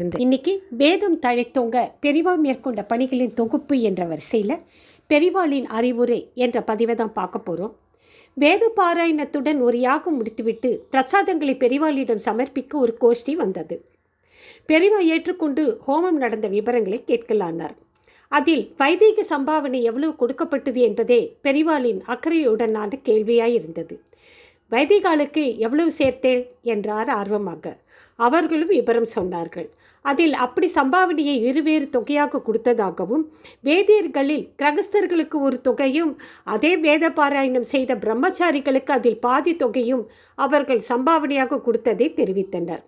இன்னைக்கு வேதம் தழைத்தோங்க பெரிவா மேற்கொண்ட பணிகளின் தொகுப்பு என்ற வரிசையில் பெரிவாளின் அறிவுரை என்ற பதிவை தான் பார்க்க போகிறோம் வேத பாராயணத்துடன் ஒரு யாகம் முடித்துவிட்டு பிரசாதங்களை பெரிவாளிடம் சமர்ப்பிக்க ஒரு கோஷ்டி வந்தது. பெரிவா ஏற்றுக்கொண்டு ஹோமம் நடந்த விவரங்களை கேட்கலானார் அதில் வைதிக சம்பாவனை எவ்வளவு கொடுக்கப்பட்டது என்பதே பெரிவாளின் அக்கறையுடனான கேள்வியாயிருந்தது வைதிகாலுக்கு எவ்வளவு சேர்த்தேள் என்றார் ஆர்வமாக. அவர்களும் விபரம் சொன்னார்கள். அதில் அப்படி சம்பாவனையை இருவேறு தொகையாக கொடுத்ததாகவும் வேதியர்களில் கிரகஸ்தர்களுக்கு ஒரு தொகையும் அதே வேத பாராயணம் செய்த பிரம்மச்சாரிகளுக்கு அதில் பாதி தொகையும் அவர்கள் சம்பாவனையாக கொடுத்ததை தெரிவித்தனர்.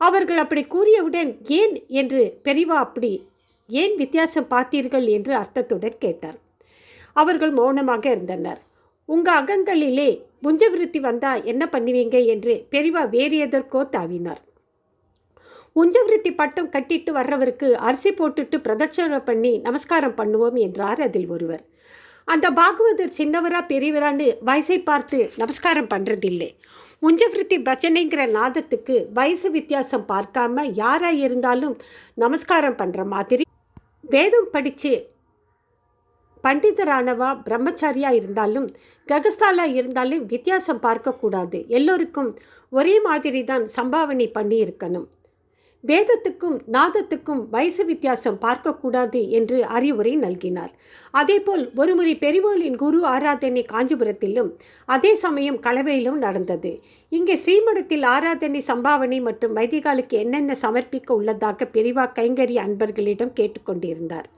அவர்கள் அப்படி கூறியவுடன் ஏன்? என்று பெரிவா அப்படி ஏன் வித்தியாசம் பார்த்தீர்கள்? என்று அர்த்தத்துடன் கேட்டார். அவர்கள் மௌனமாக இருந்தனர். உங்கள் அகங்களிலே புஞ்சவிருத்தி வந்தா என்ன பண்ணுவீங்க என்று பெரிவா வேறு எதற்கோ தாவினார். உஞ்சவிருத்தி பட்டம் கட்டிட்டு வர்றவருக்கு அரிசி போட்டுட்டு பிரதட்சணை பண்ணி நமஸ்காரம் பண்ணுவோம் என்றார் அதில் ஒருவர். அந்த பாகவதர் சின்னவரா பெரியவரான்னு வயசை பார்த்து நமஸ்காரம் பண்ணுறதில்லை முஞ்சவிருத்தி பஜனைங்கிற நாதத்துக்கு வயசு வித்தியாசம் பார்க்காம யாராக இருந்தாலும் நமஸ்காரம் பண்ணுற மாதிரி வேதம் படித்து பண்டிதரானவா பிரம்மச்சாரியா இருந்தாலும் ககஸ்தாலா இருந்தாலும் வித்தியாசம் பார்க்கக்கூடாது. எல்லோருக்கும் ஒரே மாதிரி தான் சம்பாவனை பண்ணி இருக்கணும் வேதத்துக்கும் நாதத்துக்கும் வயசு வித்தியாசம் பார்க்கக்கூடாது என்று அறிவுரை நல்கினார். அதேபோல் ஒருமுறை பெரிவோலின் குரு ஆராதனை காஞ்சிபுரத்திலும் அதே சமயம் கலவையிலும் நடந்தது. இங்கே ஸ்ரீமடத்தில் ஆராதனை சம்பாவனை மற்றும் வைதிகாலுக்கு என்னென்ன சமர்ப்பிக்க உள்ளதாக பெரிவா கைங்கரி அன்பர்களிடம் கேட்டுக்கொண்டிருந்தார்.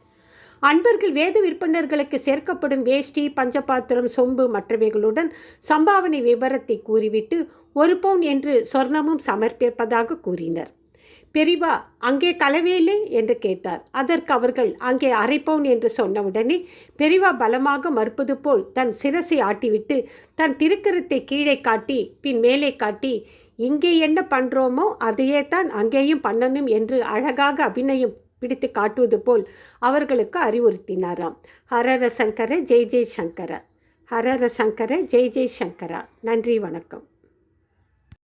அன்பர்கள் வேத விற்பனர்களுக்கு சேர்க்கப்படும் வேஷ்டி பஞ்சபாத்திரம் சொம்பு மற்றவைகளுடன் சம்பாவனை விவரத்தை கூறிவிட்டு ஒரு பவுன் என்று சொர்ணமும் சமர்ப்பிப்பதாக கூறினர். பெரிவா அங்கே கலவையில்லை என்று கேட்டார். அதற்கு அவர்கள் அங்கே அரை பவுன் என்று சொன்னவுடனே பெரிவா பலமாக மறுப்பது போல் தன் சிரசை ஆட்டிவிட்டு தன் திருக்கரத்தை கீழே காட்டி பின் மேலே காட்டி இங்கே என்ன பண்ணுறோமோ அதையே தான் அங்கேயும் பண்ணணும் என்று அழகாக அபிநயம் பிடித்து காட்டுவது போல் அவர்களுக்கு அறிவுறுத்தினாராம். ஹரர சங்கர ஜெய் ஜெய் சங்கர. ஹரர சங்கர ஜெய் ஜெய் சங்கரா. நன்றி வணக்கம்.